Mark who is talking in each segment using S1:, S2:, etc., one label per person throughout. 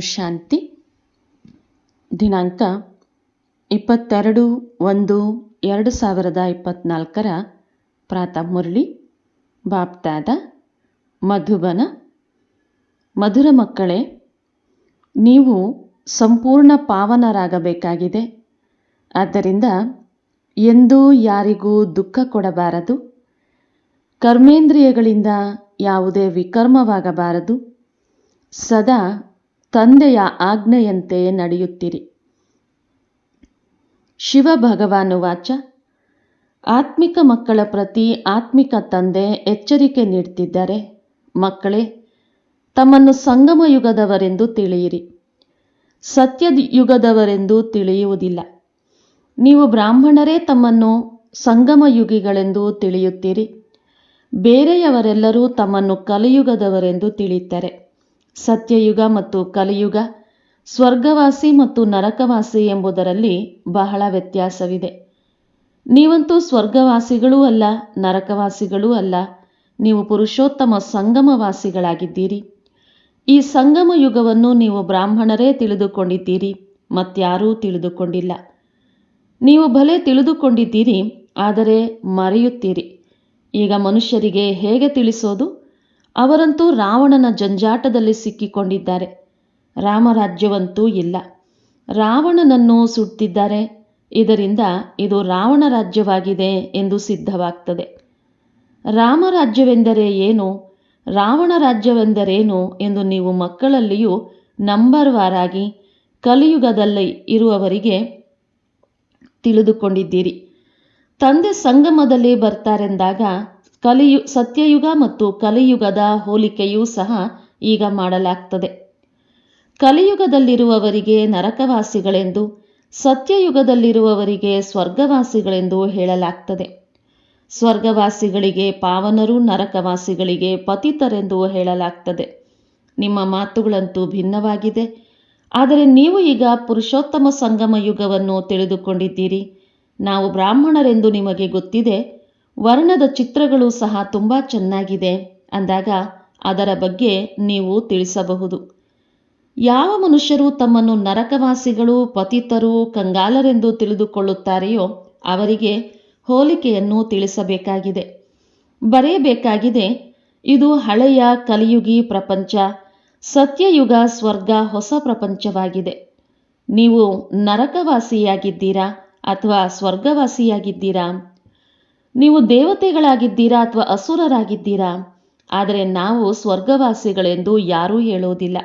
S1: ಶಾಂತಿ. ದಿನಾಂಕ ಇಪ್ಪತ್ತೆರಡು ಒಂದು ಎರಡು ಸಾವಿರದ ಇಪ್ಪತ್ತ್ನಾಲ್ಕರ ಪ್ರಾತಃ ಮುರಳಿ, ಬಾಪ್ತಾದ, ಮಧುಬನ. ಮಧುರ ಮಕ್ಕಳೇ, ನೀವು ಸಂಪೂರ್ಣ ಪಾವನರಾಗಬೇಕಾಗಿದೆ. ಆದ್ದರಿಂದ ಎಂದೂ ಯಾರಿಗೂ ದುಃಖ ಕೊಡಬಾರದು. ಕರ್ಮೇಂದ್ರಿಯಗಳಿಂದ ಯಾವುದೇ ವಿಕರ್ಮವಾಗಬಾರದು. ಸದಾ ತಂದೆಯ ಆಜ್ಞೆಯಂತೆ ನಡೆಯುತ್ತಿರಿ. ಶಿವ ಭಗವಾನು ವಾಚ, ಆತ್ಮಿಕ ಮಕ್ಕಳ ಪ್ರತಿ ಆತ್ಮಿಕ ತಂದೆ ಎಚ್ಚರಿಕೆ ನೀಡ್ತಿದ್ದಾರೆ ಮಕ್ಕಳೇ, ತಮ್ಮನ್ನು ಸಂಗಮ ಯುಗದವರೆಂದು ತಿಳಿಯಿರಿ. ಸತ್ಯ ಯುಗದವರೆಂದು ತಿಳಿಯುವುದಿಲ್ಲ. ನೀವು ಬ್ರಾಹ್ಮಣರೇ ತಮ್ಮನ್ನು ಸಂಗಮ ಯುಗಿಗಳೆಂದು ತಿಳಿಯುತ್ತೀರಿ. ಬೇರೆಯವರೆಲ್ಲರೂ ತಮ್ಮನ್ನು ಕಲಿಯುಗದವರೆಂದು ತಿಳಿಯುತ್ತಾರೆ. ಸತ್ಯಯುಗ ಮತ್ತು ಕಲಿಯುಗ, ಸ್ವರ್ಗವಾಸಿ ಮತ್ತು ನರಕವಾಸಿ ಎಂಬುದರಲ್ಲಿ ಬಹಳ ವ್ಯತ್ಯಾಸವಿದೆ. ನೀವಂತೂ ಸ್ವರ್ಗವಾಸಿಗಳೂ ಅಲ್ಲ, ನರಕವಾಸಿಗಳೂ ಅಲ್ಲ, ನೀವು ಪುರುಷೋತ್ತಮ ಸಂಗಮವಾಸಿಗಳಾಗಿದ್ದೀರಿ. ಈ ಸಂಗಮ ಯುಗವನ್ನು ನೀವು ಬ್ರಾಹ್ಮಣರೇ ತಿಳಿದುಕೊಂಡಿದ್ದೀರಿ ಮತ್ಯಾರೂ ತಿಳಿದುಕೊಂಡಿಲ್ಲ. ನೀವು ಭಲೆ ತಿಳಿದುಕೊಂಡಿದ್ದೀರಿ, ಆದರೆ ಮರೆಯುತ್ತೀರಿ. ಈಗ ಮನುಷ್ಯರಿಗೆ ಹೇಗೆ ತಿಳಿಸೋದು? ಅವರಂತೂ ರಾವಣನ ಜಂಜಾಟದಲ್ಲಿ ಸಿಕ್ಕಿಕೊಂಡಿದ್ದಾರೆ. ರಾಮರಾಜ್ಯವಂತೂ ಇಲ್ಲ. ರಾವಣನನ್ನು ಸುಡ್ತಿದ್ದಾರೆ. ಇದರಿಂದ ಇದು ರಾವಣ ರಾಜ್ಯವಾಗಿದೆ ಎಂದು ಸಿದ್ಧವಾಗ್ತದೆ. ರಾಮರಾಜ್ಯವೆಂದರೆ ಏನು? ರಾವಣ ರಾಜ್ಯವೆಂದರೇನು ಎಂದು ನೀವು ಮಕ್ಕಳಲ್ಲಿಯೂ ನಂಬರ್ ವಾರಾಗಿ ಕಲಿಯುಗದಲ್ಲಿ ಇರುವವರಿಗೆ ತಿಳಿದುಕೊಂಡಿದ್ದೀರಿ. ತಂದೆ ಸಂಗಮದಲ್ಲಿ ಬರ್ತಾರೆಂದಾಗ ಕಲಿಯು, ಸತ್ಯಯುಗ ಮತ್ತು ಕಲಿಯುಗದ ಹೋಲಿಕೆಯೂ ಸಹ ಈಗ ಮಾಡಲಾಗ್ತದೆ. ಕಲಿಯುಗದಲ್ಲಿರುವವರಿಗೆ ನರಕವಾಸಿಗಳೆಂದು, ಸತ್ಯಯುಗದಲ್ಲಿರುವವರಿಗೆ ಸ್ವರ್ಗವಾಸಿಗಳೆಂದು ಹೇಳಲಾಗ್ತದೆ. ಸ್ವರ್ಗವಾಸಿಗಳಿಗೆ ಪಾವನರು ನರಕವಾಸಿಗಳಿಗೆ ಪತಿತರೆಂದು ಹೇಳಲಾಗ್ತದೆ. ನಿಮ್ಮ ಮಾತುಗಳಂತೂ ಭಿನ್ನವಾಗಿದೆ. ಆದರೆ ನೀವು ಈಗ ಪುರುಷೋತ್ತಮ ಸಂಗಮ ಯುಗವನ್ನು ತಿಳಿದುಕೊಂಡಿದ್ದೀರಿ. ನಾವು ಬ್ರಾಹ್ಮಣರೆಂದು ನಿಮಗೆ ಗೊತ್ತಿದೆ. ವರ್ಣದ ಚಿತ್ರಗಳು ಸಹ ತುಂಬ ಚೆನ್ನಾಗಿದೆ ಅಂದಾಗ ಅದರ ಬಗ್ಗೆ ನೀವು ತಿಳಿಸಬಹುದು. ಯಾವ ಮನುಷ್ಯರು ತಮ್ಮನ್ನು ನರಕವಾಸಿಗಳು, ಪತಿತರು, ಕಂಗಾಲರೆಂದು ತಿಳಿದುಕೊಳ್ಳುತ್ತಾರೆಯೋ ಅವರಿಗೆ ಹೋಲಿಕೆಯನ್ನು ತಿಳಿಸಬೇಕಾಗಿದೆ. ಬರೆಯಬೇಕಾಗಿದೆ, ಇದು ಹಳೆಯ ಕಲಿಯುಗಿ ಪ್ರಪಂಚ, ಸತ್ಯಯುಗ ಸ್ವರ್ಗ ಹೊಸ ಪ್ರಪಂಚವಾಗಿದೆ. ನೀವು ನರಕವಾಸಿಯಾಗಿದ್ದೀರಾ ಅಥವಾ ಸ್ವರ್ಗವಾಸಿಯಾಗಿದ್ದೀರಾ? ನೀವು ದೇವತೆಗಳಾಗಿದ್ದೀರಾ ಅಥವಾ ಅಸುರರಾಗಿದ್ದೀರಾ? ಆದರೆ ನಾವು ಸ್ವರ್ಗವಾಸಿಗಳೆಂದು ಯಾರೂ ಹೇಳೋದಿಲ್ಲ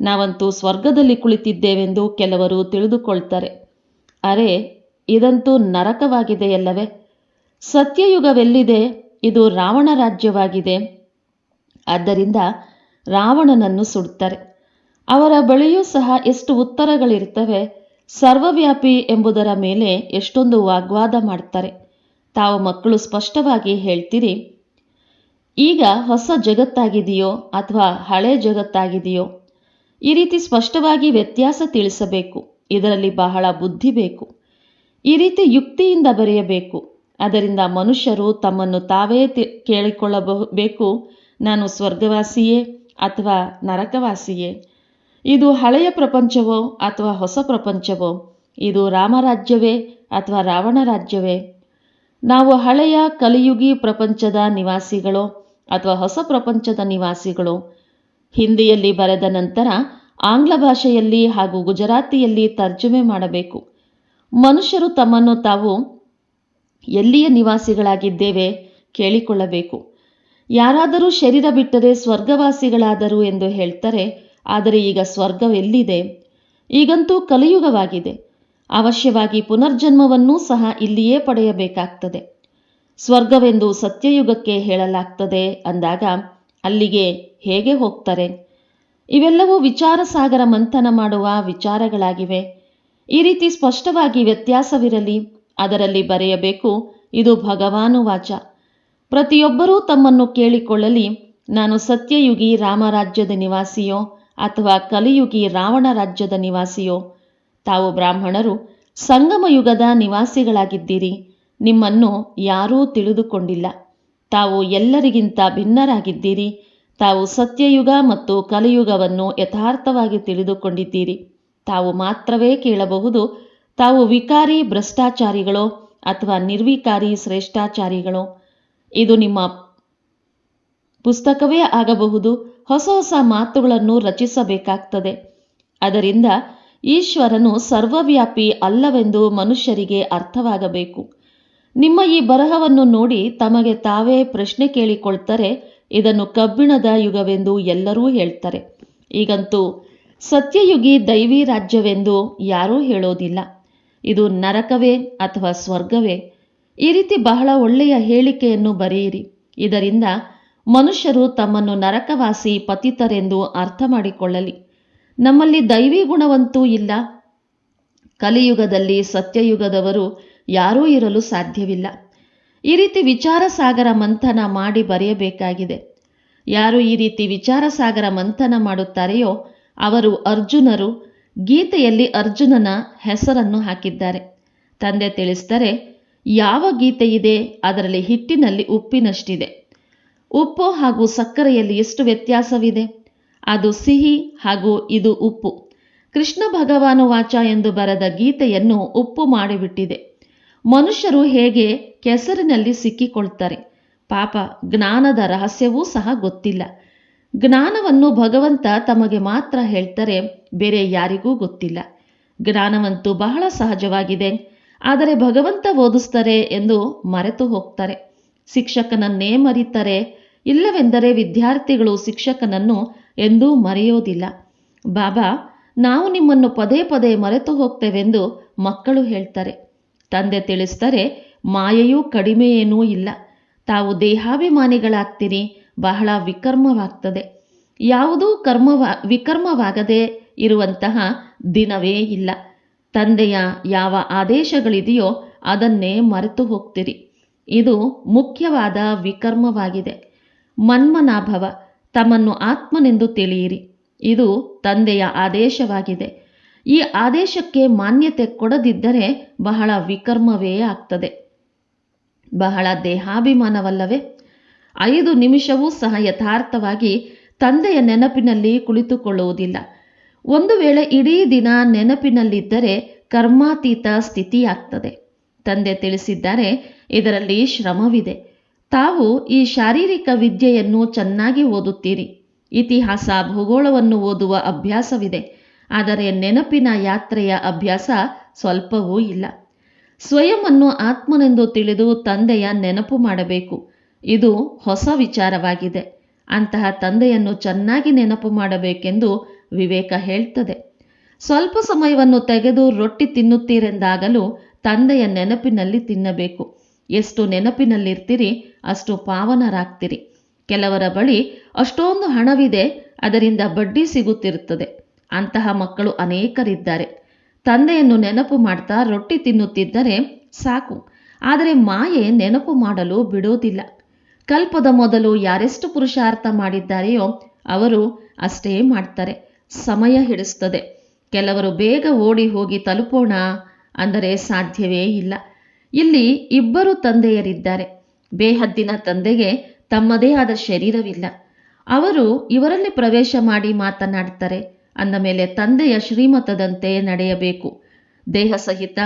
S1: ನಾವಂತೂ ಸ್ವರ್ಗದಲ್ಲಿ ಕುಳಿತಿದ್ದೇವೆಂದು ಕೆಲವರು ತಿಳಿದುಕೊಳ್ತಾರೆ. ಅರೆ, ಇದಂತೂ ನರಕವಾಗಿದೆಯಲ್ಲವೇ? ಸತ್ಯಯುಗವೆಲ್ಲಿದೆ? ಇದು ರಾವಣ ರಾಜ್ಯವಾಗಿದೆ. ಆದ್ದರಿಂದ ರಾವಣನನ್ನು ಸುಡ್ತಾರೆ. ಅವರ ಬಳಿಯೂ ಸಹ ಎಷ್ಟು ಉತ್ತರಗಳಿರ್ತವೆ, ಸರ್ವವ್ಯಾಪಿ ಎಂಬುದರ ಮೇಲೆ ಎಷ್ಟೊಂದು ವಾಗ್ವಾದ ಮಾಡ್ತಾರೆ. ತಾವು ಮಕ್ಕಳು ಸ್ಪಷ್ಟವಾಗಿ ಹೇಳ್ತೀರಿ, ಈಗ ಹೊಸ ಜಗತ್ತಾಗಿದೆಯೋ ಅಥವಾ ಹಳೆ ಜಗತ್ತಾಗಿದೆಯೋ, ಈ ರೀತಿ ಸ್ಪಷ್ಟವಾಗಿ ವ್ಯತ್ಯಾಸ ತಿಳಿಸಬೇಕು, ಇದರಲ್ಲಿ ಬಹಳ ಬುದ್ಧಿ ಬೇಕು, ಈ ರೀತಿ ಯುಕ್ತಿಯಿಂದ ಬರೆಯಬೇಕು, ಅದರಿಂದ ಮನುಷ್ಯರು ತಮ್ಮನ್ನು ತಾವೇ ಕೇಳಿಕೊಳ್ಳಬಹುದು, ನಾನು ಸ್ವರ್ಗವಾಸಿಯೇ ಅಥವಾ ನರಕವಾಸಿಯೇ, ಇದು ಹಳೆಯ ಪ್ರಪಂಚವೋ ಅಥವಾ ಹೊಸ ಪ್ರಪಂಚವೋ, ಇದು ರಾಮರಾಜ್ಯವೇ ಅಥವಾ ರಾವಣ ರಾಜ್ಯವೇ ನಾವು ಹಳೆಯ ಕಲಿಯುಗಿ ಪ್ರಪಂಚದ ನಿವಾಸಿಗಳೋ ಅಥವಾ ಹೊಸ ಪ್ರಪಂಚದ ನಿವಾಸಿಗಳೋ. ಹಿಂದಿಯಲ್ಲಿ ಬರೆದ ನಂತರ ಆಂಗ್ಲ ಭಾಷೆಯಲ್ಲಿ ಹಾಗೂ ಗುಜರಾತಿಯಲ್ಲಿ ತರ್ಜುಮೆ ಮಾಡಬೇಕು. ಮನುಷ್ಯರು ತಮ್ಮನ್ನು ತಾವು ಎಲ್ಲಿಯ ನಿವಾಸಿಗಳಾಗಿದ್ದೇವೆ ಕೇಳಿಕೊಳ್ಳಬೇಕು. ಯಾರಾದರೂ ಶರೀರ ಬಿಟ್ಟರೆ ಸ್ವರ್ಗವಾಸಿಗಳಾದರು ಎಂದು ಹೇಳ್ತಾರೆ, ಆದರೆ ಈಗ ಸ್ವರ್ಗವೆಲ್ಲಿದೆ? ಈಗಂತೂ ಕಲಿಯುಗವಾಗಿದೆ. ಅವಶ್ಯವಾಗಿ ಪುನರ್ಜನ್ಮವನ್ನೂ ಸಹ ಇಲ್ಲಿಯೇ ಪಡೆಯಬೇಕಾಗ್ತದೆ. ಸ್ವರ್ಗವೆಂದು ಸತ್ಯಯುಗಕ್ಕೆ ಹೇಳಲಾಗ್ತದೆ ಅಂದಾಗ ಅಲ್ಲಿಗೆ ಹೇಗೆ ಹೋಗ್ತಾರೆ? ಇವೆಲ್ಲವೂ ವಿಚಾರ ಸಾಗರ ಮಂಥನ ಮಾಡುವ ವಿಚಾರಗಳಾಗಿವೆ. ಈ ರೀತಿ ಸ್ಪಷ್ಟವಾಗಿ ವ್ಯತ್ಯಾಸವಿರಲಿ, ಅದರಲ್ಲಿ ಬರೆಯಬೇಕು, ಇದು ಭಗವಾನುವಾಚ ಪ್ರತಿಯೊಬ್ಬರೂ ತಮ್ಮನ್ನು ಕೇಳಿಕೊಳ್ಳಲಿ, ನಾನು ಸತ್ಯಯುಗಿ ರಾಮರಾಜ್ಯದ ನಿವಾಸಿಯೋ ಅಥವಾ ಕಲಿಯುಗಿ ರಾವಣ ರಾಜ್ಯದ ನಿವಾಸಿಯೋ ತಾವು ಬ್ರಾಹ್ಮಣರು, ಸಂಗಮ ಯುಗದ ನಿವಾಸಿಗಳಾಗಿದ್ದೀರಿ. ನಿಮ್ಮನ್ನು ಯಾರೂ ತಿಳಿದುಕೊಂಡಿಲ್ಲ. ತಾವು ಎಲ್ಲರಿಗಿಂತ ಭಿನ್ನರಾಗಿದ್ದೀರಿ. ತಾವು ಸತ್ಯಯುಗ ಮತ್ತು ಕಲಿಯುಗವನ್ನು ಯಥಾರ್ಥವಾಗಿ ತಿಳಿದುಕೊಂಡಿದ್ದೀರಿ. ತಾವು ಮಾತ್ರವೇ ಕೇಳಬಹುದು, ತಾವು ವಿಕಾರಿ ಭ್ರಷ್ಟಾಚಾರಿಗಳೋ ಅಥವಾ ನಿರ್ವಿಕಾರಿ ಶ್ರೇಷ್ಠಾಚಾರಿಗಳೋ. ಇದು ನಿಮ್ಮ ಪುಸ್ತಕವೇ ಆಗಬಹುದು, ಹೊಸ ಹೊಸ ಮಾತುಗಳನ್ನು ರಚಿಸಬೇಕಾಗ್ತದೆ. ಅದರಿಂದ ಈಶ್ವರನು ಸರ್ವವ್ಯಾಪಿ ಅಲ್ಲವೆಂದು ಮನುಷ್ಯರಿಗೆ ಅರ್ಥವಾಗಬೇಕು. ನಿಮ್ಮ ಈ ಬರಹವನ್ನು ನೋಡಿ ತಮಗೆ ತಾವೇ ಪ್ರಶ್ನೆ ಕೇಳಿಕೊಳ್ತಾರೆ, ಇದನ್ನು ಕಬ್ಬಿಣದ ಯುಗವೆಂದು ಎಲ್ಲರೂ ಹೇಳ್ತಾರೆ. ಈಗಂತೂ ಸತ್ಯಯುಗಿ ದೈವಿ ರಾಜ್ಯವೆಂದು ಯಾರೂ ಹೇಳೋದಿಲ್ಲ. ಇದು ನರಕವೇ ಅಥವಾ ಸ್ವರ್ಗವೇ? ಈ ರೀತಿ ಬಹಳ ಒಳ್ಳೆಯ ಹೇಳಿಕೆಯನ್ನು ಬರೆಯಿರಿ. ಇದರಿಂದ ಮನುಷ್ಯರು ತಮ್ಮನ್ನು ನರಕವಾಸಿ ಪತಿತರೆಂದು ಅರ್ಥ ಮಾಡಿಕೊಳ್ಳಲಿ. ನಮ್ಮಲ್ಲಿ ದೈವಿ ಗುಣವಂತೂ ಇಲ್ಲ. ಕಲಿಯುಗದಲ್ಲಿ ಸತ್ಯಯುಗದವರು ಯಾರೂ ಇರಲು ಸಾಧ್ಯವಿಲ್ಲ. ಈ ರೀತಿ ವಿಚಾರ ಸಾಗರ ಮಂಥನ ಮಾಡಿ ಬರೆಯಬೇಕಾಗಿದೆ. ಯಾರು ಈ ರೀತಿ ವಿಚಾರ ಸಾಗರ ಮಂಥನ ಮಾಡುತ್ತಾರೆಯೋ ಅವರು ಅರ್ಜುನರು ಗೀತೆಯಲ್ಲಿ ಅರ್ಜುನನ ಹೆಸರನ್ನು ಹಾಕಿದ್ದಾರೆ. ತಂದೆ ತಿಳಿಸ್ತಾರೆ ಯಾವ ಗೀತೆ ಇದೆ? ಅದರಲ್ಲಿ ಹಿಟ್ಟಿನಲ್ಲಿ ಉಪ್ಪಿನಷ್ಟಿದೆ. ಉಪ್ಪು ಹಾಗೂ ಸಕ್ಕರೆಯಲ್ಲಿ ಎಷ್ಟು ವ್ಯತ್ಯಾಸವಿದೆ? ಅದು ಸಿಹಿ ಹಾಗೂ ಇದು ಉಪ್ಪು. ಕೃಷ್ಣ ಭಗವಾನು ವಾಚ ಎಂದು ಬರೆದ ಗೀತೆಯನ್ನು ಉಪ್ಪು ಮಾಡಿಬಿಟ್ಟಿದೆ. ಮನುಷ್ಯರು ಹೇಗೆ ಕೆಸರಿನಲ್ಲಿ ಸಿಕ್ಕಿಕೊಳ್ತಾರೆ? ಪಾಪ, ಜ್ಞಾನದ ರಹಸ್ಯವೂ ಸಹ ಗೊತ್ತಿಲ್ಲ. ಜ್ಞಾನವನ್ನು ಭಗವಂತ ತಮಗೆ ಮಾತ್ರ ಹೇಳ್ತಾರೆ, ಬೇರೆ ಯಾರಿಗೂ ಗೊತ್ತಿಲ್ಲ. ಜ್ಞಾನವಂತೂ ಬಹಳ ಸಹಜವಾಗಿದೆ. ಆದರೆ ಭಗವಂತ ಓದಿಸ್ತಾರೆ ಎಂದು ಮರೆತು ಹೋಗ್ತಾರೆ. ಶಿಕ್ಷಕನನ್ನೇ ಮರೀತಾರೆ. ಇಲ್ಲವೆಂದರೆ ವಿದ್ಯಾರ್ಥಿಗಳು ಶಿಕ್ಷಕನನ್ನು ಎಂದೂ ಮರೆಯೋದಿಲ್ಲ. ಬಾಬಾ, ನಾವು ನಿಮ್ಮನ್ನು ಪದೇ ಪದೇ ಮರೆತು ಹೋಗ್ತೇವೆಂದು ಮಕ್ಕಳು ಹೇಳ್ತಾರೆ. ತಂದೆ ತಿಳಿಸ್ತಾರೆ ಮಾಯೆಯೂ ಕಡಿಮೆಯೇನೂ ಇಲ್ಲ. ತಾವು ದೇಹಾಭಿಮಾನಿಗಳಾಗ್ತೀರಿ, ಬಹಳ ವಿಕರ್ಮವಾಗ್ತದೆ. ಯಾವುದೂ ಕರ್ಮವ, ವಿಕರ್ಮವಾಗದೇ ಇರುವಂತಹ ದಿನವೇ ಇಲ್ಲ. ತಂದೆಯ ಯಾವ ಆದೇಶಗಳಿದೆಯೋ ಅದನ್ನೇ ಮರೆತು ಹೋಗ್ತೀರಿ. ಇದು ಮುಖ್ಯವಾದ ವಿಕರ್ಮವಾಗಿದೆ. ಮನ್ಮನಾಭವ ತಮ್ಮನ್ನು ಆತ್ಮನೆಂದು ತಿಳಿಯಿರಿ. ಇದು ತಂದೆಯ ಆದೇಶವಾಗಿದೆ. ಈ ಆದೇಶಕ್ಕೆ ಮಾನ್ಯತೆ ಕೊಡದಿದ್ದರೆ ಬಹಳ ವಿಕರ್ಮವೇ ಆಗ್ತದೆ. ಬಹಳ ದೇಹಾಭಿಮಾನವಲ್ಲವೇ? ಐದು ನಿಮಿಷವೂ ಸಹ ಯಥಾರ್ಥವಾಗಿ ತಂದೆಯ ನೆನಪಿನಲ್ಲಿ ಕುಳಿತುಕೊಳ್ಳುವುದಿಲ್ಲ. ಒಂದು ವೇಳೆ ಇಡೀ ದಿನ ನೆನಪಿನಲ್ಲಿದ್ದರೆ ಕರ್ಮಾತೀತ ಸ್ಥಿತಿಯಾಗ್ತದೆ. ತಂದೆ ತಿಳಿಸಿದ್ದಾರೆ, ಇದರಲ್ಲಿ ಶ್ರಮವಿದೆ. ತಾವು ಈ ಶಾರೀರಿಕ ವಿದ್ಯೆಯನ್ನು ಚೆನ್ನಾಗಿ ಓದುತ್ತೀರಿ. ಇತಿಹಾಸ ಭೂಗೋಳವನ್ನು ಓದುವ ಅಭ್ಯಾಸವಿದೆ. ಆದರೆ ನೆನಪಿನ ಯಾತ್ರೆಯ ಅಭ್ಯಾಸ ಸ್ವಲ್ಪವೂ ಇಲ್ಲ. ಸ್ವಯಂವನ್ನು ಆತ್ಮನೆಂದು ತಿಳಿದು ತಂದೆಯ ನೆನಪು ಮಾಡಬೇಕು. ಇದು ಹೊಸ ವಿಚಾರವಾಗಿದೆ. ಅಂತಹ ತಂದೆಯನ್ನು ಚೆನ್ನಾಗಿ ನೆನಪು ಮಾಡಬೇಕೆಂದು ವಿವೇಕ ಹೇಳ್ತದೆ. ಸ್ವಲ್ಪ ಸಮಯವನ್ನು ತೆಗೆದು ರೊಟ್ಟಿ ತಿನ್ನುತ್ತೀರೆಂದಾಗಲೂ ತಂದೆಯ ನೆನಪಿನಲ್ಲಿ ತಿನ್ನಬೇಕು. ಎಷ್ಟು ನೆನಪಿನಲ್ಲಿರ್ತೀರಿ, ಅಷ್ಟು ಪಾವನರಾಗ್ತೀರಿ. ಕೆಲವರ ಬಳಿ ಅಷ್ಟೊಂದು ಹಣವಿದೆ, ಅದರಿಂದ ಬಡ್ಡಿ ಸಿಗುತ್ತಿರುತ್ತದೆ. ಅಂತಹ ಮಕ್ಕಳು ಅನೇಕರಿದ್ದಾರೆ. ತಂದೆಯನ್ನು ನೆನಪು ಮಾಡ್ತಾ ರೊಟ್ಟಿ ತಿನ್ನುತ್ತಿದ್ದರೆ ಸಾಕು. ಆದರೆ ಮಾಯೆ ನೆನಪು ಮಾಡಲು ಬಿಡೋದಿಲ್ಲ. ಕಲ್ಪದ ಮೊದಲು ಯಾರೆಷ್ಟು ಪುರುಷಾರ್ಥ ಮಾಡಿದ್ದಾರೆಯೋ ಅವರು ಅಷ್ಟೇ ಮಾಡ್ತಾರೆ. ಸಮಯ ಹಿಡಿಸ್ತದೆ. ಕೆಲವರು ಬೇಗ ಓಡಿ ಹೋಗಿ ತಲುಪೋಣ ಅಂದರೆ ಸಾಧ್ಯವೇ ಇಲ್ಲ. ಇಲ್ಲಿ ಇಬ್ಬರು ತಂದೆಯರಿದ್ದಾರೆ. ಬೇಹದ್ದಿನ ತಂದೆಗೆ ತಮ್ಮದೇ ಆದ ಶರೀರವಿಲ್ಲ. ಅವರು ಇವರಲ್ಲಿ ಪ್ರವೇಶ ಮಾಡಿ ಮಾತನಾಡ್ತಾರೆ. ಅಂದ ಮೇಲೆ ತಂದೆಯ ಶ್ರೀಮತದಂತೆ ನಡೆಯಬೇಕು. ದೇಹ ಸಹಿತ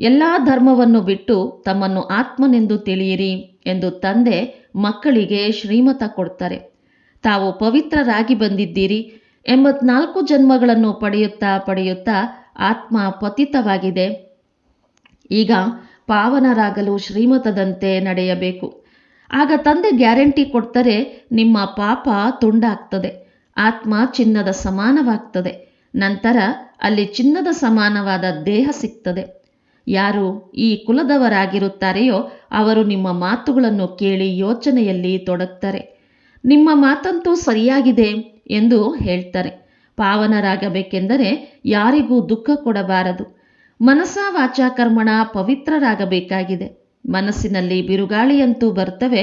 S1: ಎಲ್ಲ ಧರ್ಮವನ್ನು ಬಿಟ್ಟು ತಮ್ಮನ್ನು ಆತ್ಮನೆಂದು ತಿಳಿಯಿರಿ ಎಂದು ತಂದೆ ಮಕ್ಕಳಿಗೆ ಶ್ರೀಮತ ಕೊಡ್ತಾರೆ. ತಾವು ಪವಿತ್ರರಾಗಿ ಬಂದಿದ್ದೀರಿ ಎಂಬತ್ನಾಲ್ಕು ಜನ್ಮಗಳನ್ನು ಪಡೆಯುತ್ತಾ ಪಡೆಯುತ್ತಾ ಆತ್ಮ ಪತಿತವಾಗಿದೆ. ಈಗ ಪಾವನರಾಗಲು ಶ್ರೀಮತದಂತೆ ನಡೆಯಬೇಕು. ಆಗ ತಂದೆ ಗ್ಯಾರಂಟಿ ಕೊಡ್ತಾರೆ ನಿಮ್ಮ ಪಾಪ ತುಂಡಾಗ್ತದೆ. ಆತ್ಮ ಚಿನ್ನದ ಸಮಾನವಾಗ್ತದೆ. ನಂತರ ಅಲ್ಲಿ ಚಿನ್ನದ ಸಮಾನವಾದ ದೇಹ ಸಿಗ್ತದೆ. ಯಾರು ಈ ಕುಲದವರಾಗಿರುತ್ತಾರೆಯೋ ಅವರು ನಿಮ್ಮ ಮಾತುಗಳನ್ನು ಕೇಳಿ ಯೋಚನೆಯಲ್ಲಿ ತೊಡಗ್ತಾರೆ. ನಿಮ್ಮ ಮಾತಂತೂ ಸರಿಯಾಗಿದೆ ಎಂದು ಹೇಳ್ತಾರೆ. ಪಾವನರಾಗಬೇಕೆಂದರೆ ಯಾರಿಗೂ ದುಃಖ ಕೊಡಬಾರದು. ಮನಸ ವಾಚ ಕರ್ಮಣ ಪವಿತ್ರರಾಗಬೇಕಾಗಿದೆ. ಮನಸ್ಸಿನಲ್ಲಿ ಬಿರುಗಾಳಿಯಂತೂ ಬರ್ತವೆ.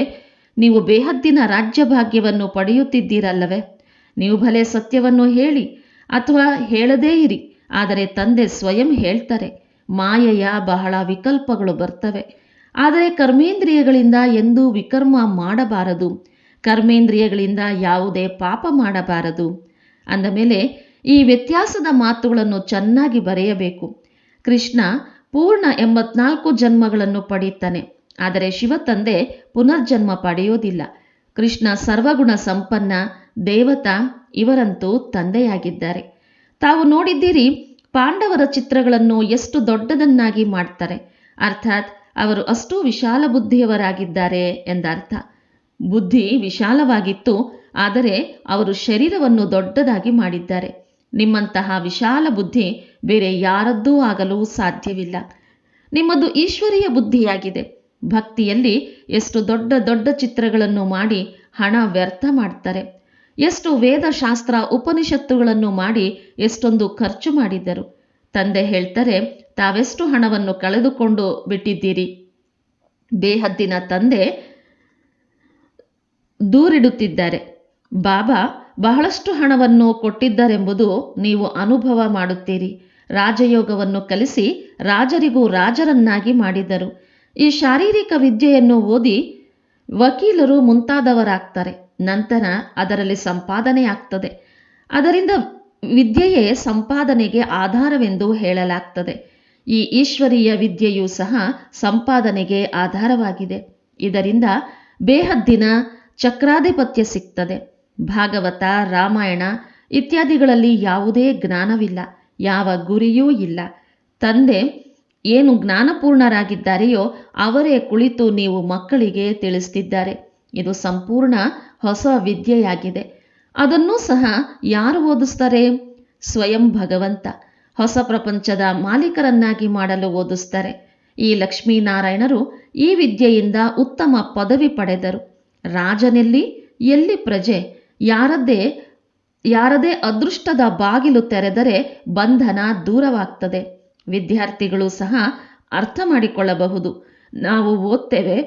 S1: ನೀವು ಬೇಹದ್ದಿನ ರಾಜ್ಯಭಾಗ್ಯವನ್ನು ಪಡೆಯುತ್ತಿದ್ದೀರಲ್ಲವೇ? ನೀವು ಭಲೆ ಸತ್ಯವನ್ನು ಹೇಳಿ ಅಥವಾ ಹೇಳದೇ ಇರಿ, ಆದರೆ ತಂದೆ ಸ್ವಯಂ ಹೇಳ್ತಾರೆ. ಮಾಯೆಯ ಬಹಳ ವಿಕಲ್ಪಗಳು ಬರ್ತವೆ. ಆದರೆ ಕರ್ಮೇಂದ್ರಿಯಗಳಿಂದ ಎಂದೂ ವಿಕರ್ಮ ಮಾಡಬಾರದು. ಕರ್ಮೇಂದ್ರಿಯಗಳಿಂದ ಯಾವುದೇ ಪಾಪ ಮಾಡಬಾರದು. ಅಂದಮೇಲೆ ಈ ವ್ಯತ್ಯಾಸದ ಮಾತುಗಳನ್ನು ಚೆನ್ನಾಗಿ ಬರೆಯಬೇಕು. ಕೃಷ್ಣ ಪೂರ್ಣ ಎಂಬತ್ನಾಲ್ಕು ಜನ್ಮಗಳನ್ನು ಪಡೆಯುತ್ತಾನೆ. ಆದರೆ ಶಿವ ತಂದೆ ಪುನರ್ಜನ್ಮ ಪಡೆಯೋದಿಲ್ಲ. ಕೃಷ್ಣ ಸರ್ವಗುಣ ಸಂಪನ್ನ, ದೇವತಾ, ಇವರಂತೂ ತಂದೆಯಾಗಿದ್ದಾರೆ. ತಾವು ನೋಡಿದ್ದೀರಿ, ಪಾಂಡವರ ಚಿತ್ರಗಳನ್ನು ಎಷ್ಟು ದೊಡ್ಡದನ್ನಾಗಿ ಮಾಡ್ತಾರೆ. ಅರ್ಥಾತ್ ಅವರು ಅಷ್ಟು ವಿಶಾಲ ಬುದ್ಧಿಯವರಾಗಿದ್ದಾರೆ ಎಂದರ್ಥ. ಬುದ್ಧಿ ವಿಶಾಲವಾಗಿತ್ತು, ಆದರೆ ಅವರು ಶರೀರವನ್ನು ದೊಡ್ಡದಾಗಿ ಮಾಡಿದ್ದಾರೆ. ನಿಮ್ಮಂತಹ ವಿಶಾಲ ಬುದ್ಧಿ ಬೇರೆ ಯಾರದ್ದೂ ಆಗಲು ಸಾಧ್ಯವಿಲ್ಲ. ನಿಮ್ಮದು ಈಶ್ವರೀಯ ಬುದ್ಧಿಯಾಗಿದೆ. ಭಕ್ತಿಯಲ್ಲಿ ಎಷ್ಟು ದೊಡ್ಡ ದೊಡ್ಡ ಚಿತ್ರಗಳನ್ನು ಮಾಡಿ ಹಣ ವ್ಯರ್ಥ ಮಾಡ್ತಾರೆ. ಎಷ್ಟು ವೇದಶಾಸ್ತ್ರ ಉಪನಿಷತ್ತುಗಳನ್ನು ಮಾಡಿ ಎಷ್ಟೊಂದು ಖರ್ಚು ಮಾಡಿದ್ದರು ತಂದೆ ಹೇಳ್ತಾರೆ, ತಾವೆಷ್ಟು ಹಣವನ್ನು ಕಳೆದುಕೊಂಡು ಬಿಟ್ಟಿದ್ದೀರಿ. ಬೇಹದ್ದಿನ ತಂದೆ ದೂರಿಡುತ್ತಿದ್ದಾರೆ. ಬಾಬಾ ಬಹಳಷ್ಟು ಹಣವನ್ನು ಕೊಟ್ಟಿದ್ದರೆಂಬುದು ನೀವು ಅನುಭವ ಮಾಡುತ್ತೀರಿ. ರಾಜಯೋಗವನ್ನು ಕಲಿಸಿ ರಾಜರಿಗೂ ರಾಜರನ್ನಾಗಿ ಮಾಡಿದರು. ಈ ಶಾರೀರಿಕ ವಿದ್ಯೆಯನ್ನು ಓದಿ ವಕೀಲರು ಮುಂತಾದವರಾಗ್ತಾರೆ. ನಂತರ ಅದರಲ್ಲಿ ಸಂಪಾದನೆ ಆಗ್ತದೆ. ಅದರಿಂದ ವಿದ್ಯೆಯೇ ಸಂಪಾದನೆಗೆ ಆಧಾರವೆಂದು ಹೇಳಲಾಗ್ತದೆ. ಈ ಈಶ್ವರೀಯ ವಿದ್ಯೆಯೂ ಸಹ ಸಂಪಾದನೆಗೆ ಆಧಾರವಾಗಿದೆ. ಇದರಿಂದ ಬೇಹದ್ದಿನ ಚಕ್ರಾಧಿಪತ್ಯ ಸಿಗ್ತದೆ. ಭಾಗವತ, ರಾಮಾಯಣ ಇತ್ಯಾದಿಗಳಲ್ಲಿ ಯಾವುದೇ ಜ್ಞಾನವಿಲ್ಲ. ಯಾವ ಗುರಿಯೂ ಇಲ್ಲ. ತಂದೆ ಏನು ಜ್ಞಾನಪೂರ್ಣರಾಗಿದ್ದಾರೆಯೋ ಅವರೇ ಕುಳಿತು ನೀವು ಮಕ್ಕಳಿಗೆ ತಿಳಿಸ್ತಿದ್ದಾರೆ. ಇದು ಸಂಪೂರ್ಣ ಹೊಸ ವಿದ್ಯೆಯಾಗಿದೆ. ಅದನ್ನೂ ಸಹ ಯಾರು ಓದಿಸ್ತಾರೆ? ಸ್ವಯಂ ಭಗವಂತ. ಹೊಸ ಪ್ರಪಂಚದ ಮಾಲೀಕರನ್ನಾಗಿ ಮಾಡಲು ಓದಿಸ್ತಾರೆ. ಈ ಲಕ್ಷ್ಮೀನಾರಾಯಣರು ಈ ವಿದ್ಯೆಯಿಂದ ಉತ್ತಮ ಪದವಿ ಪಡೆದರು. ರಾಜನೆಲ್ಲಿ, ಎಲ್ಲಿ ಪ್ರಜೆ ಯಾರದ್ದೇ ಯಾರದೇ ಅದೃಷ್ಟದ ಬಾಗಿಲು ತೆರೆದರೆ ಬಂಧನ ದೂರವಾಗ್ತದೆ. ವಿದ್ಯಾರ್ಥಿಗಳು ಸಹ ಅರ್ಥ ಮಾಡಿಕೊಳ್ಳಬಹುದು. ನಾವು ಓದ್ತೇವೆ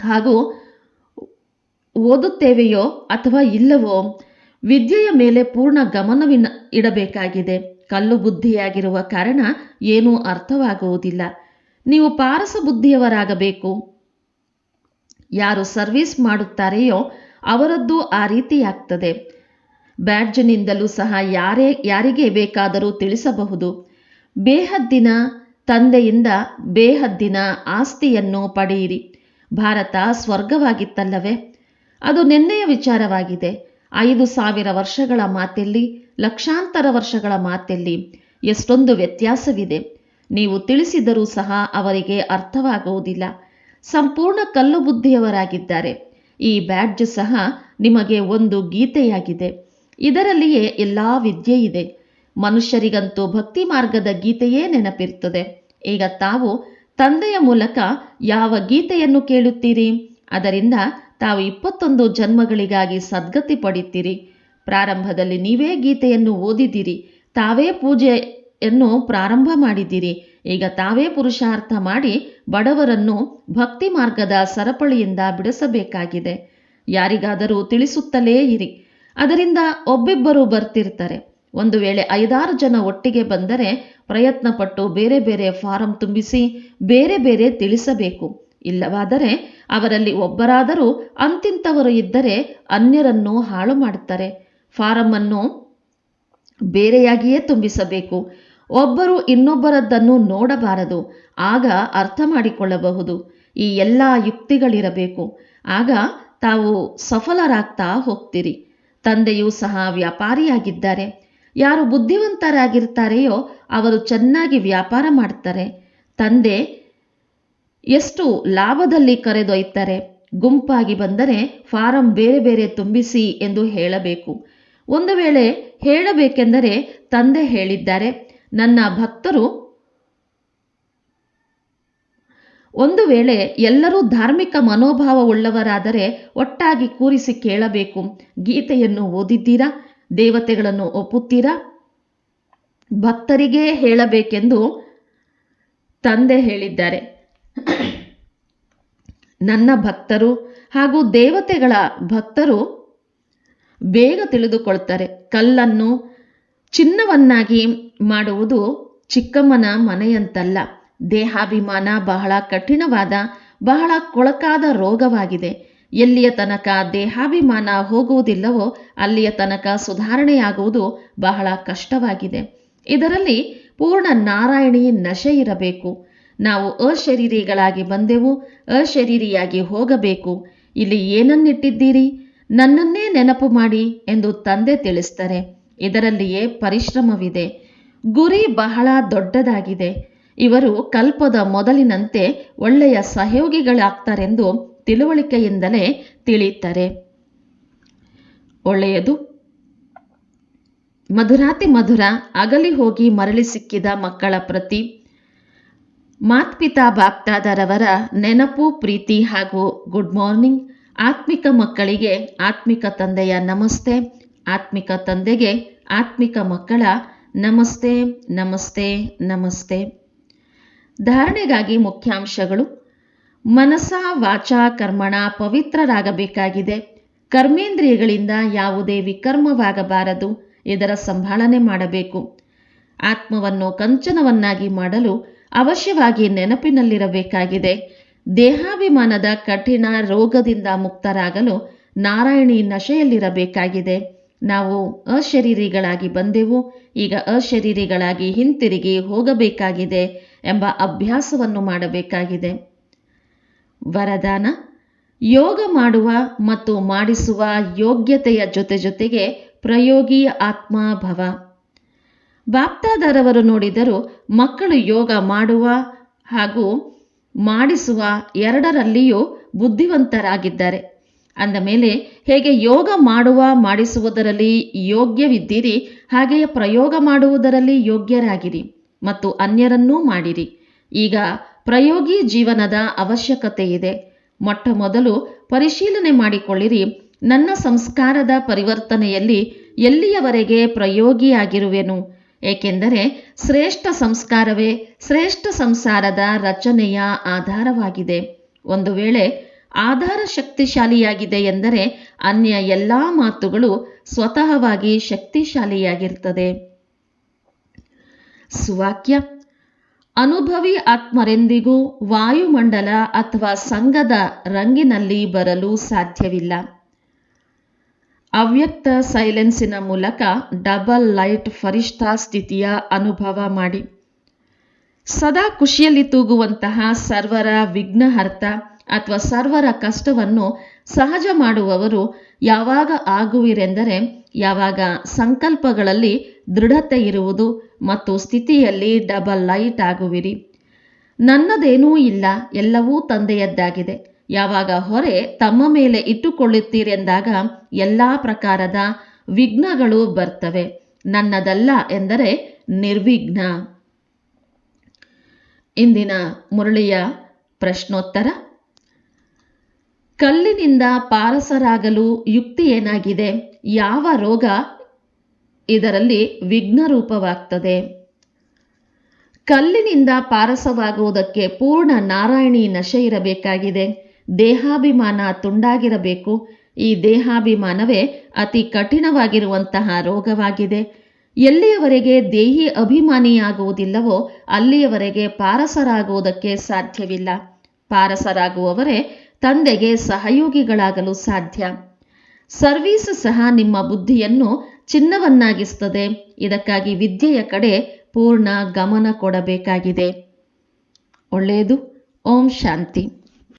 S1: ಹಾಗೂ ಓದುತ್ತೇವೆಯೋ ಅಥವಾ ಇಲ್ಲವೋ, ವಿದ್ಯೆಯ ಮೇಲೆ ಪೂರ್ಣ ಗಮನವಿನ ಇಡಬೇಕಾಗಿದೆ. ಕಲ್ಲು ಬುದ್ಧಿಯಾಗಿರುವ ಕಾರಣ ಏನೂ ಅರ್ಥವಾಗುವುದಿಲ್ಲ. ನೀವು ಪಾರಸ ಬುದ್ಧಿಯವರಾಗಬೇಕು. ಯಾರು ಸರ್ವಿಸ್ ಮಾಡುತ್ತಾರೆಯೋ ಅವರದ್ದು ಆ ರೀತಿಯಾಗ್ತದೆ ಬ್ಯಾಡ್ಜ್ನಿಂದಲೂ ಸಹ ಯಾರೇ, ಯಾರಿಗೆ ಬೇಕಾದರೂ ತಿಳಿಸಬಹುದು. ಬೇಹದ್ದಿನ ತಂದೆಯಿಂದ ಬೇಹದ್ದಿನ ಆಸ್ತಿಯನ್ನು ಪಡೆಯಿರಿ. ಭಾರತ ಸ್ವರ್ಗವಾಗಿತ್ತಲ್ಲವೇ? ಅದು ನಿನ್ನೆಯ ವಿಚಾರವಾಗಿದೆ. ಐದು ಸಾವಿರ ವರ್ಷಗಳ ಮಾತೆಲ್ಲಿ, ಲಕ್ಷಾಂತರ ವರ್ಷಗಳ ಮಾತೆಲ್ಲಿ ಎಷ್ಟೊಂದು ವ್ಯತ್ಯಾಸವಿದೆ. ನೀವು ತಿಳಿಸಿದರೂ ಸಹ ಅವರಿಗೆ ಅರ್ಥವಾಗುವುದಿಲ್ಲ. ಸಂಪೂರ್ಣ ಕಲ್ಲು ಬುದ್ಧಿಯವರಾಗಿದ್ದಾರೆ ಈ ಬ್ಯಾಡ್ಜ್ ಸಹ ನಿಮಗೆ ಒಂದು ಗೀತೆಯಾಗಿದೆ. ಇದರಲ್ಲಿಯೇ ಎಲ್ಲ ವಿದ್ಯೆ ಇದೆ. ಮನುಷ್ಯರಿಗಂತೂ ಭಕ್ತಿ ಮಾರ್ಗದ ಗೀತೆಯೇ ನೆನಪಿರ್ತದೆ. ಈಗ ತಾವು ತಂದೆಯ ಮೂಲಕ ಯಾವ ಗೀತೆಯನ್ನು ಕೇಳುತ್ತೀರಿ? ಅದರಿಂದ ತಾವು ಇಪ್ಪತ್ತೊಂದು ಜನ್ಮಗಳಿಗಾಗಿ ಸದ್ಗತಿ ಪಡೆಯುತ್ತೀರಿ ಪ್ರಾರಂಭದಲ್ಲಿ ನೀವೇ ಗೀತೆಯನ್ನು ಓದಿದ್ದೀರಿ. ತಾವೇ ಪೂಜೆಯನ್ನು ಪ್ರಾರಂಭ ಮಾಡಿದಿರಿ ಈಗ ತಾವೇ ಪುರುಷಾರ್ಥ ಮಾಡಿ ಬಡವರನ್ನು ಭಕ್ತಿ ಮಾರ್ಗದ ಸರಪಳಿಯಿಂದ ಬಿಡಿಸಬೇಕಾಗಿದೆ. ಯಾರಿಗಾದರೂ ತಿಳಿಸುತ್ತಲೇ ಇರಿ. ಅದರಿಂದ ಒಬ್ಬಿಬ್ಬರು ಬರ್ತಿರ್ತಾರೆ. ಒಂದು ವೇಳೆ ಐದಾರು ಜನ ಒಟ್ಟಿಗೆ ಬಂದರೆ ಪ್ರಯತ್ನ ಪಟ್ಟು ಬೇರೆ ಬೇರೆ ಫಾರಂ ತುಂಬಿಸಿ ಬೇರೆ ಬೇರೆ ತಿಳಿಸಬೇಕು. ಇಲ್ಲವಾದರೆ ಅವರಲ್ಲಿ ಒಬ್ಬರಾದರೂ ಅಂತಿಂತವರು ಇದ್ದರೆ ಅನ್ಯರನ್ನು ಹಾಳು ಮಾಡುತ್ತಾರೆ. ಫಾರಂ ಅನ್ನು ಬೇರೆಯಾಗಿಯೇ ತುಂಬಿಸಬೇಕು. ಒಬ್ಬರು ಇನ್ನೊಬ್ಬರದ್ದನ್ನು ನೋಡಬಾರದು, ಆಗ ಅರ್ಥ ಮಾಡಿಕೊಳ್ಳಬಹುದು ಈ ಎಲ್ಲ ಯುಕ್ತಿಗಳಿರಬೇಕು. ಆಗ ತಾವು ಸಫಲರಾಗ್ತಾ ಹೋಗ್ತೀರಿ. ತಂದೆಯೂ ಸಹ ವ್ಯಾಪಾರಿಯಾಗಿದ್ದಾರೆ. ಯಾರು ಬುದ್ಧಿವಂತರಾಗಿರ್ತಾರೆಯೋ ಅವರು ಚೆನ್ನಾಗಿ ವ್ಯಾಪಾರ ಮಾಡ್ತಾರೆ. ತಂದೆ ಎಷ್ಟು ಲಾಭದಲ್ಲಿ ಕರೆದೊಯ್ತಾರೆ. ಗುಂಪಾಗಿ ಬಂದರೆ ಫಾರಂ ಬೇರೆ ಬೇರೆ ತುಂಬಿಸಿ ಎಂದು ಹೇಳಬೇಕು. ಒಂದು ವೇಳೆ ಹೇಳಬೇಕೆಂದರೆ ತಂದೆ ಹೇಳಿದ್ದಾರೆ. ನನ್ನ ಭಕ್ತರು ಒಂದು ವೇಳೆ ಎಲ್ಲರೂ ಧಾರ್ಮಿಕ ಮನೋಭಾವವುಳ್ಳವರಾದರೆ ಒಟ್ಟಾಗಿ ಕೂರಿಸಿ ಕೇಳಬೇಕು. ಗೀತೆಯನ್ನು ಓದಿದ್ದೀರಾ? ದೇವತೆಗಳನ್ನು ಒಪ್ಪುತ್ತೀರಾ? ಭಕ್ತರಿಗೇ ಹೇಳಬೇಕೆಂದು ತಂದೆ ಹೇಳಿದ್ದಾರೆ. ನನ್ನ ಭಕ್ತರು ಹಾಗೂ ದೇವತೆಗಳ ಭಕ್ತರು ಬೇಗ ತಿಳಿದುಕೊಳ್ತಾರೆ. ಕಲ್ಲನ್ನು ಚಿನ್ನವನ್ನಾಗಿ ಮಾಡುವುದು ಚಿಕ್ಕಮ್ಮನ ಮನೆಯಂತಲ್ಲ. ದೇಹಾಭಿಮಾನ ಬಹಳ ಕಠಿಣವಾದ, ಬಹಳ ಕೊಳಕಾದ ರೋಗವಾಗಿದೆ. ಎಲ್ಲಿಯ ತನಕ ದೇಹಾಭಿಮಾನ ಹೋಗುವುದಿಲ್ಲವೋ ಅಲ್ಲಿಯ ತನಕ ಸುಧಾರಣೆಯಾಗುವುದು ಬಹಳ ಕಷ್ಟವಾಗಿದೆ. ಇದರಲ್ಲಿ ಪೂರ್ಣ ನಾರಾಯಣಿ ನಶೆ ಇರಬೇಕು. ನಾವು ಅಶರೀರಿಗಳಾಗಿ ಬಂದೆವು, ಅಶರೀರಿಯಾಗಿ ಹೋಗಬೇಕು. ಇಲ್ಲಿ ಏನನ್ನಿಟ್ಟಿದ್ದೀರಿ? ನನ್ನನ್ನೇ ನೆನಪು ಮಾಡಿ ಎಂದು ತಂದೆ ತಿಳಿಸ್ತಾರೆ. ಇದರಲ್ಲಿಯೇ ಪರಿಶ್ರಮವಿದೆ. ಗುರಿ ಬಹಳ ದೊಡ್ಡದಾಗಿದೆ. ಇವರು ಕಲ್ಪದ ಮೊದಲಿನಂತೆ ಒಳ್ಳೆಯ ಸಹಯೋಗಿಗಳಾಗ್ತಾರೆಂದು ತಿಳುವಳಿಕೆಯಿಂದಲೇ ತಿಳಿಯುತ್ತಾರೆ. ಒಳ್ಳೆಯದು. ಮಧುರಾತಿ ಮಧುರ, ಅಗಲಿ ಹೋಗಿ ಮರಳಿ ಸಿಕ್ಕಿದ ಮಕ್ಕಳ ಪ್ರತಿ ಮಾತ್ಪಿತಾ ಬಾಪ್ತಾದರವರ ನೆನಪು, ಪ್ರೀತಿ ಹಾಗೂ ಗುಡ್ ಮಾರ್ನಿಂಗ್ ಆತ್ಮಿಕ ಮಕ್ಕಳಿಗೆ ಆತ್ಮಿಕ ತಂದೆಯ ನಮಸ್ತೆ. ಆತ್ಮಿಕ ತಂದೆಗೆ ಆತ್ಮಿಕ ಮಕ್ಕಳ ನಮಸ್ತೆ ನಮಸ್ತೆ ನಮಸ್ತೆ. ಧಾರಣೆಗಾಗಿ ಮುಖ್ಯಾಂಶಗಳು. ಮನಸ, ವಾಚ, ಕರ್ಮಣ ಪವಿತ್ರರಾಗಬೇಕಾಗಿದೆ. ಕರ್ಮೇಂದ್ರಿಯಗಳಿಂದ ಯಾವುದೇ ವಿಕರ್ಮವಾಗಬಾರದು. ಇದರ ಸಂಭಾಳನೆ ಮಾಡಬೇಕು. ಆತ್ಮವನ್ನು ಕಂಚನವನ್ನಾಗಿ ಮಾಡಲು ಅವಶ್ಯವಾಗಿ ನೆನಪಿನಲ್ಲಿರಬೇಕಾಗಿದೆ. ದೇಹಾಭಿಮಾನದ ಕಠಿಣ ರೋಗದಿಂದ ಮುಕ್ತರಾಗಲು ನಾರಾಯಣಿ ನಶೆಯಲ್ಲಿರಬೇಕಾಗಿದೆ. ನಾವು ಅಶರೀರಿಗಳಾಗಿ ಬಂದೆವು, ಈಗ ಅಶರೀರಿಗಳಾಗಿ ಹಿಂತಿರುಗಿ ಹೋಗಬೇಕಾಗಿದೆ ಎಂಬ ಅಭ್ಯಾಸವನ್ನು ಮಾಡಬೇಕಾಗಿದೆ. ವರದಾನ, ಯೋಗ ಮಾಡುವ ಮತ್ತು ಮಾಡಿಸುವ ಯೋಗ್ಯತೆಯ ಜೊತೆ ಜೊತೆಗೆ ಪ್ರಯೋಗಿ ಆತ್ಮಾಭವ. ಬಾಪ್ತಾದಾರವರು ನೋಡಿದರೂ ಮಕ್ಕಳು ಯೋಗ ಮಾಡುವ ಹಾಗೂ ಮಾಡಿಸುವ ಎರಡರಲ್ಲಿಯೂ ಬುದ್ಧಿವಂತರಾಗಿದ್ದಾರೆ. ಅಂದ ಮೇಲೆ ಹೇಗೆ ಯೋಗ ಮಾಡುವ ಮಾಡಿಸುವುದರಲ್ಲಿ ಯೋಗ್ಯವಿದ್ದೀರಿ ಹಾಗೆಯೇ ಪ್ರಯೋಗ ಮಾಡುವುದರಲ್ಲಿ ಯೋಗ್ಯರಾಗಿರಿ ಮತ್ತು ಅನ್ಯರನ್ನೂ ಮಾಡಿರಿ. ಈಗ ಪ್ರಯೋಗಿ ಜೀವನದ ಅವಶ್ಯಕತೆ ಇದೆ. ಮೊಟ್ಟ ಮೊದಲು ಪರಿಶೀಲನೆ ಮಾಡಿಕೊಳ್ಳಿರಿ. ನನ್ನ ಸಂಸ್ಕಾರದ ಪರಿವರ್ತನೆಯಲ್ಲಿ ಎಲ್ಲಿಯವರೆಗೆ ಪ್ರಯೋಗಿಯಾಗಿರುವೆನು? ಏಕೆಂದರೆ ಶ್ರೇಷ್ಠ ಸಂಸ್ಕಾರವೇ ಶ್ರೇಷ್ಠ ಸಂಸಾರದ ರಚನೆಯ ಆಧಾರವಾಗಿದೆ. ಒಂದು ವೇಳೆ ಆಧಾರ ಶಕ್ತಿಶಾಲಿಯಾಗಿದೆ ಎಂದರೆ ಅನ್ಯ ಎಲ್ಲ ಮಾತುಗಳು ಸ್ವತಃವಾಗಿ ಶಕ್ತಿಶಾಲಿಯಾಗಿರ್ತದೆ ಸುವಾಕ್ಯ, ಅನುಭವಿ ಆತ್ಮರೆಂದಿಗೂ ವಾಯುಮಂಡಲ ಅಥವಾ ಸಂಘದ ರಂಗಿನಲ್ಲಿ ಬರಲು ಸಾಧ್ಯವಿಲ್ಲ. ಅವ್ಯಕ್ತ ಸೈಲೆನ್ಸಿನ ಮೂಲಕ ಡಬಲ್ ಲೈಟ್ ಫರಿಷ್ಠಾ ಸ್ಥಿತಿಯ ಅನುಭವ ಮಾಡಿ. ಸದಾ ಖುಷಿಯಲ್ಲಿ ತೂಗುವಂತಹ ಸರ್ವರ ವಿಘ್ನಹರ್ತ ಅಥವಾ ಸರ್ವರ ಕಷ್ಟವನ್ನು ಸಹಜ ಮಾಡುವವರು ಯಾವಾಗ ಆಗುವಿರೆಂದರೆ ಯಾವಾಗ ಸಂಕಲ್ಪಗಳಲ್ಲಿ ದೃಢತೆ ಇರುವುದು ಮತ್ತು ಸ್ಥಿತಿಯಲ್ಲಿ ಡಬಲ್ ಲೈಟ್ ಆಗುವಿರಿ. ನನ್ನದೇನೂ ಇಲ್ಲ, ಎಲ್ಲವೂ ತಂದೆಯದ್ದಾಗಿದೆ. ಯಾವಾಗ ಹೊರೆ ತಮ್ಮ ಮೇಲೆ ಇಟ್ಟುಕೊಳ್ಳುತ್ತೀರೆಂದಾಗ ಎಲ್ಲ ಪ್ರಕಾರದ ವಿಘ್ನಗಳು ಬರ್ತವೆ. ನನ್ನದಲ್ಲ ಎಂದರೆ ನಿರ್ವಿಘ್ನ. ಇಂದಿನ ಮುರಳಿಯ ಪ್ರಶ್ನೋತ್ತರ. ಕಲ್ಲಿನಿಂದ ಪಾರಸರಾಗಲು ಯುಕ್ತಿ ಏನಾಗಿದೆ? ಯಾವ ರೋಗ? ಇದರಲ್ಲಿ ವಿಘ್ನರೂಪವಾಗ್ತದೆ. ಕಲ್ಲಿನಿಂದ ಪಾರಸವಾಗುವುದಕ್ಕೆ ಪೂರ್ಣ ನಾರಾಯಣಿ ನಶೆ ಇರಬೇಕಾಗಿದೆ. ದೇಹಾಭಿಮಾನ ತುಂಡಾಗಿರಬೇಕು. ಈ ದೇಹಾಭಿಮಾನವೇ ಅತಿ ಕಠಿಣವಾಗಿರುವಂತಹ ರೋಗವಾಗಿದೆ. ಎಲ್ಲಿಯವರೆಗೆ ದೇಹಿ ಅಭಿಮಾನಿಯಾಗುವುದಿಲ್ಲವೋ ಅಲ್ಲಿಯವರೆಗೆ ಪಾರಸರಾಗುವುದಕ್ಕೆ ಸಾಧ್ಯವಿಲ್ಲ. ಪಾರಸರಾಗುವವರೇ ತಂದೆಗೆ ಸಹಯೋಗಿಗಳಾಗಲು ಸಾಧ್ಯ. ಸರ್ವೀಸ್ ಸಹ ನಿಮ್ಮ ಬುದ್ಧಿಯನ್ನು ಚಿನ್ನವನ್ನಾಗಿಸುತ್ತದೆ ಇದಕ್ಕಾಗಿ ವಿದ್ಯೆಯ ಕಡೆ ಪೂರ್ಣ ಗಮನ ಕೊಡಬೇಕಾಗಿದೆ. ಒಳ್ಳೆಯದು. ಓಂ ಶಾಂತಿ.